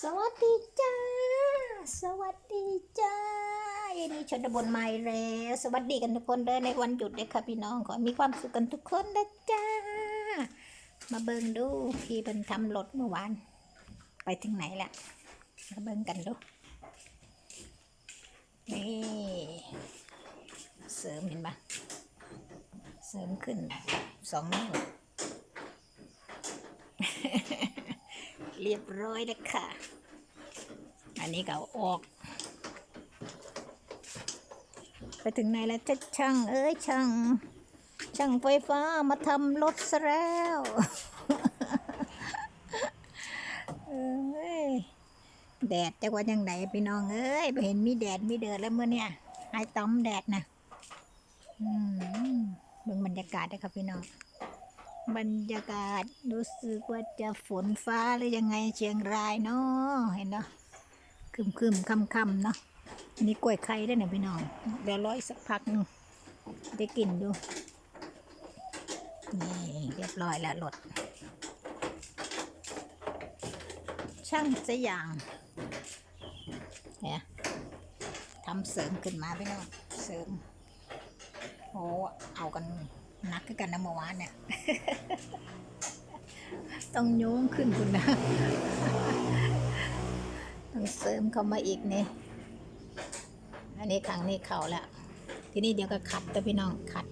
สวัสดีจ้า สวัสดีจ้ายันนี้ชนบนไม้แล้วสวัสดีกันทุกคนเด้อในวันหยุดเลยค่ะพี่น้องขอมีความสุขกันทุกคนนะจ้า มาเบิ่งดูพี่เป็นทำรถเมื่อวาน ไปถึงไหนละมาเบิ่งกันดูนี่เสริมเห็นปะเสริมขึ้นสองนิ้ว เรียบร้อยแล้วค่ะ อันนี้ก็ออก ไปถึงไหนแล้วจะช่าง เอ้ยช่าง ช่างไฟฟ้ามาทำรถซะแล้วเอ้ยแดดจะว่ายังไงพี่น้องเอ้ยไปเห็นมีแดดมีเดือดแล้วเมื่อเนี่ยไอ้ต้อมแดดนะอืมเบิ่งบรรยากาศนะครับพี่น้อง บรรยากาศรู้สึกว่าจะฝนฟ้าหรือยังไงเชียงรายเนาะเห็นเนาะคึมคึมค่ำค่ำเนาะอันนี่กล้วยไข่ได้เนี่ยพี่น้องเดี๋ยวร้อยสักพักหนึงได้กินดูนี่เรียบร้อยแล้วรถช่างสยางเนี่ยทำเสริมขึ้นมาพี่น้องเสริมโอ้เอากัน นักกันนะเมื่อวานเนี่ย ต้องโยงขึ้นคุณนะ ต้องเสริมเข้ามาอีกนี่ อันนี้ครั้งนี้เข่าแล้ว ทีนี้เดี๋ยวก็ขัดตัวพี่น้องขัด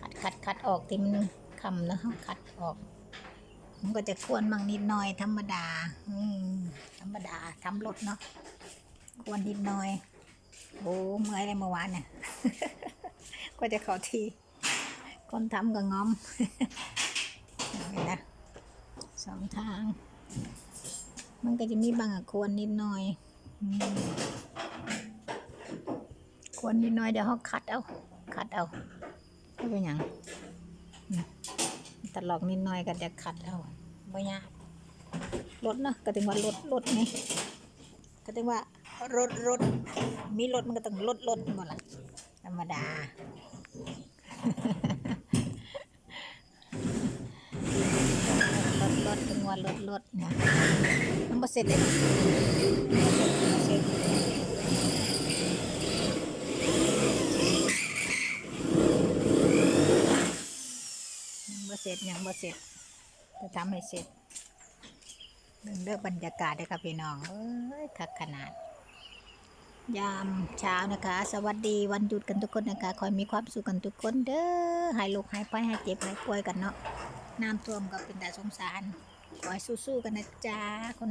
ขัดขัดขัดออกที่มันคำนะขัดออกมันก็จะควรมั่งนิดหน่อยธรรมดา อืม ธรรมดาทำรถเนาะ ควรนิดหน่อย โอ้เมื่อยเลยเมื่อวานเนี่ย ก็จะเข้าที คนทำก็งอมนะสองทาง มันก็จะมีบางควรนิดหน่อย ควรนิดหน่อยเดี๋ยวเขาขัดเอา ขัดเอาไม่เป็นหยังตลอกนิดหน่อยก็จะขัดเอาไม่ยากรถเนาะก็ถึงว่ารถรถไงก็ถึงว่ารถรถมีรถมันก็ต้องรถรถหมดละธรรมดา ลดลดถึง วันลดลดนะมันบ่เสร็จเลยบ่เสร็จยังบ่เสร็จยังบ่เสร็จจะทำให้เสร็จเรื่องเลือกบรรยากาศเลยครับพี่น้องเอ้ยคักขนาด ยามเช้านะคะ สวัสดีวันหยุดกันทุกคนนะคะขอให้มีความสุขกันทุกคนเด้อหายโรคหายไปหายเจ็บหายป่วยกันเนาะน้ำท่วมก็เป็นแต่สงสาร ขอให้สู้ๆกันนะจ๊ะคน